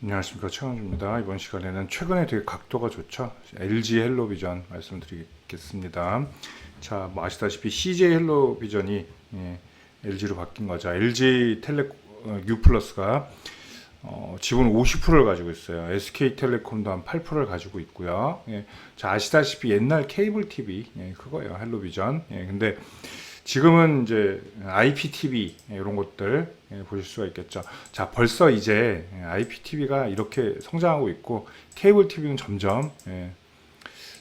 안녕하십니까 최강주입니다. 이번 시간에는 최근에 되게 각도가 좋죠. LG 헬로비전 말씀드리겠습니다. 자, 뭐 아시다시피 CJ 헬로비전이 예, LG로 바뀐 거죠. LG 텔레 어, U 플러스가 어, 지분 50%를 가지고 있어요. SK텔레콤도 한 8%를 가지고 있고요. 예, 자 아시다시피 옛날 케이블 TV 예, 그거예요 헬로비전. 예, 근데 지금은 이제 IPTV 이런 것들 예, 보실 수가 있겠죠. 자, 벌써 이제 IPTV가 이렇게 성장하고 있고 케이블 TV는 점점 예,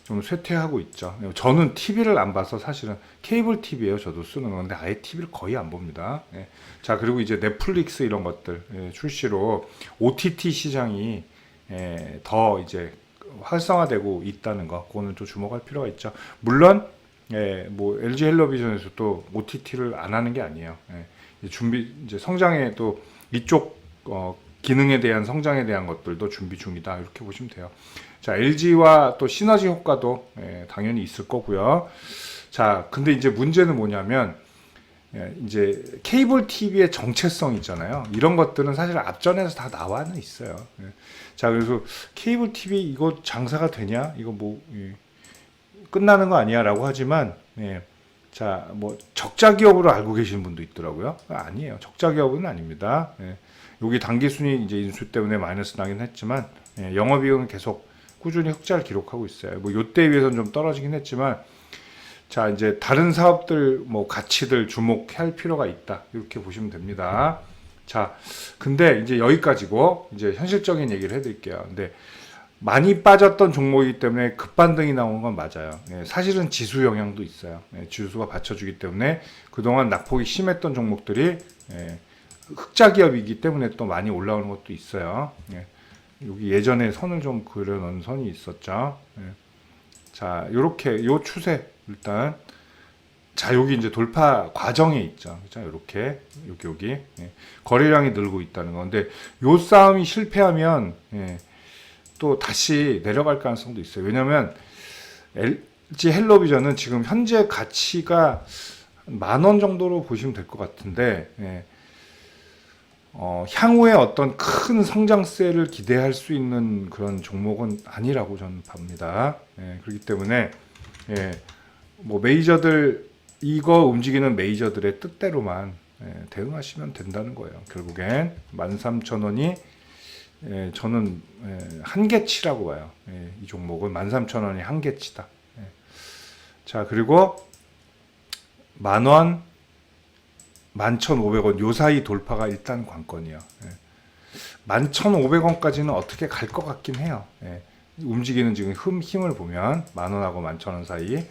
좀 쇠퇴하고 있죠. 저는 TV를 안 봐서 사실은 케이블 TV예요. 저도 쓰는 건데 아예 TV를 거의 안 봅니다. 예. 자, 그리고 이제 넷플릭스 이런 것들 예, 출시로 OTT 시장이 예, 더 이제 활성화되고 있다는 거, 그거는 또 주목할 필요가 있죠. 물론 예, 뭐 LG 헬로비전에서 또 OTT를 안 하는 게 아니에요. 예, 준비 이제 성장에 또 이쪽 어, 기능에 대한 성장에 대한 것들도 준비 중이다 이렇게 보시면 돼요. 자 LG와 또 시너지 효과도 예, 당연히 있을 거고요. 자 근데 이제 문제는 뭐냐면 예, 이제 케이블 TV의 정체성 있잖아요. 이런 것들은 사실 앞전에서 다 나와는 있어요. 예. 자 그래서 케이블 TV 이거 장사가 되냐? 이거 뭐 예. 끝나는 거 아니야라고 하지만 예. 자, 뭐 적자 기업으로 알고 계시는 분도 있더라고요. 아니에요. 적자 기업은 아닙니다. 예. 여기 단기 순위 이제 인수 때문에 마이너스 나긴 했지만 예. 영업 이익은 계속 꾸준히 흑자를 기록하고 있어요. 뭐 요때에 비해서는 좀 떨어지긴 했지만 자, 이제 다른 사업들 뭐 가치들 주목할 필요가 있다. 이렇게 보시면 됩니다. 자, 근데 이제 여기까지고 이제 현실적인 얘기를 해 드릴게요. 근데 많이 빠졌던 종목이기 때문에 급반등이 나온 건 맞아요. 예, 사실은 지수 영향도 있어요. 예, 지수가 받쳐주기 때문에 그동안 낙폭이 심했던 종목들이 예, 흑자 기업이기 때문에 또 많이 올라오는 것도 있어요. 예, 여기 예전에 선을 좀 그려놓은 선이 있었죠. 예. 자, 요렇게 요 추세 일단 자 여기 이제 돌파 과정에 있죠. 자 이렇게 여기 여기 예. 거래량이 늘고 있다는 건데 요 싸움이 실패하면 예. 또 다시 내려갈 가능성도 있어요. 왜냐하면 LG 헬로비전은 지금 현재 가치가 만 원 정도로 보시면 될 것 같은데 예. 어, 향후에 어떤 큰 성장세를 기대할 수 있는 그런 종목은 아니라고 저는 봅니다. 예, 그렇기 때문에 예, 뭐 메이저들 이거 움직이는 메이저들의 뜻대로만 예, 대응하시면 된다는 거예요. 결국엔 13,000원이 예, 저는 예, 한계치라고 봐요. 예, 이 종목은 13,000원이 한계치다. 예. 자, 그리고 만원, 11,500원 요 사이 돌파가 일단 관건이요. 예. 11,500원까지는 어떻게 갈 것 같긴 해요. 예. 움직이는 지금 흠, 힘을 보면 만 원하고 만천 원 사이. 예.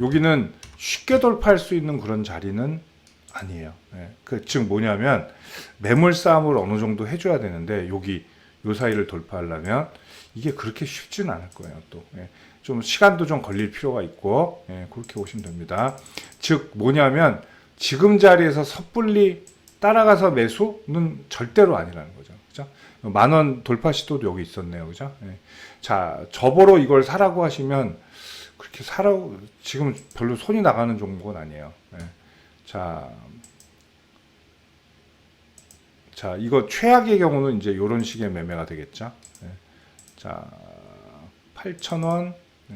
여기는 쉽게 돌파할 수 있는 그런 자리는 아니에요. 예. 그, 즉 뭐냐면 매물 싸움을 어느 정도 해줘야 되는데 여기 요 사이를 돌파하려면 이게 그렇게 쉽지는 않을 거예요. 또 예. 좀 시간도 좀 걸릴 필요가 있고 예. 그렇게 보시면 됩니다. 즉 뭐냐면 지금 자리에서 섣불리 따라가서 매수는 절대로 아니라는 거죠. 그죠? 만원 돌파 시도도 여기 있었네요. 그죠? 예. 자, 저보러 이걸 사라고 하시면 그렇게 사라고 지금 별로 손이 나가는 종목은 아니에요. 예. 자, 자, 이거 최악의 경우는 이제 이런 식의 매매가 되겠죠. 예. 자, 8,000원. 예.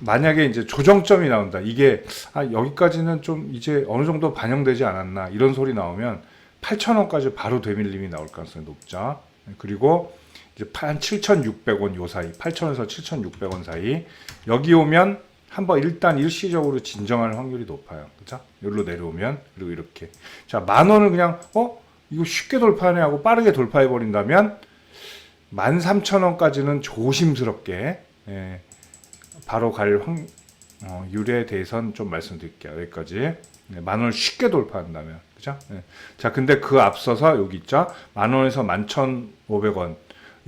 만약에 이제 조정점이 나온다. 이게 아, 여기까지는 좀 이제 어느 정도 반영되지 않았나 이런 소리 나오면 8,000원까지 바로 되밀림이 나올 가능성이 높죠. 예. 그리고 이제 한 7,600원 요 사이, 8,000원에서 7,600원 사이 여기 오면 한번 일단 일시적으로 진정할 확률이 높아요. 그죠? 여기로 내려오면 그리고 이렇게 자, 만 원을 그냥 어? 이거 쉽게 돌파하네 하고 빠르게 돌파해 버린다면 13,000원까지는 조심스럽게 예, 바로 갈 확, 어, 유래에 대해서는 좀 말씀드릴게요. 여기까지. 네, 만 원을 쉽게 돌파한다면. 그죠? 네. 자, 근데 그 앞서서 여기 있죠? 만 원에서 11,500원.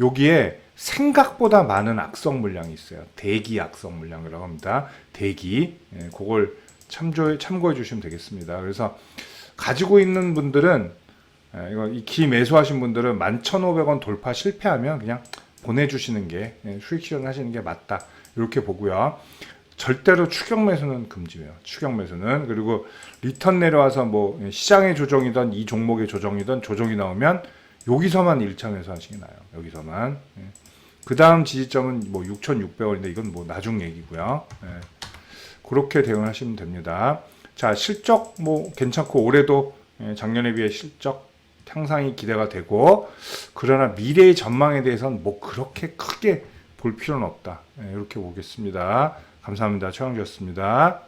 여기에 생각보다 많은 악성 물량이 있어요. 대기 악성 물량이라고 합니다. 대기. 예, 그걸 참조해, 참고해 주시면 되겠습니다. 그래서 가지고 있는 분들은 예, 이거 이기 매수하신 분들은 11,500원 돌파 실패하면 그냥 보내주시는 게 예, 수익 실현하시는 게 맞다 이렇게 보고요. 절대로 추격 매수는 금지예요. 추격 매수는 그리고 리턴 내려와서 뭐 시장의 조정이든 이 종목의 조정이든 조정이 나오면 여기서만 1차 매수하시기 나요. 여기서만. 그 다음 지지점은 뭐 6,600원인데 이건 뭐 나중 얘기고요. 예. 그렇게 대응하시면 됩니다. 자 실적 뭐 괜찮고 올해도 예, 작년에 비해 실적 향상이 기대가 되고 그러나 미래의 전망에 대해서는 뭐 그렇게 크게 볼 필요는 없다. 예, 이렇게 보겠습니다. 감사합니다. 최강주였습니다.